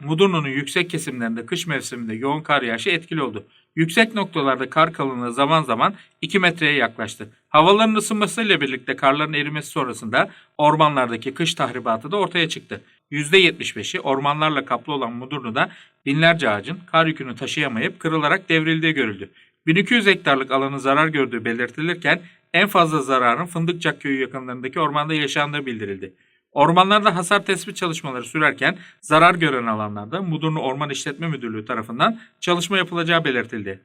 Mudurnu'nun yüksek kesimlerinde kış mevsiminde yoğun kar yağışı etkili oldu. Yüksek noktalarda kar kalınlığı zaman zaman 2 metreye yaklaştı. Havaların ısınmasıyla birlikte karların erimesi sonrasında ormanlardaki kış tahribatı da ortaya çıktı. %75'i ormanlarla kaplı olan Mudurnu'da binlerce ağacın kar yükünü taşıyamayıp kırılarak devrildiği görüldü. 1200 hektarlık alanın zarar gördüğü belirtilirken en fazla zararın Fındıkçak köyü yakınlarındaki ormanda yaşandığı bildirildi. Ormanlarda hasar tespit çalışmaları sürerken zarar gören alanlarda Mudurnu Orman İşletme Müdürlüğü tarafından çalışma yapılacağı belirtildi.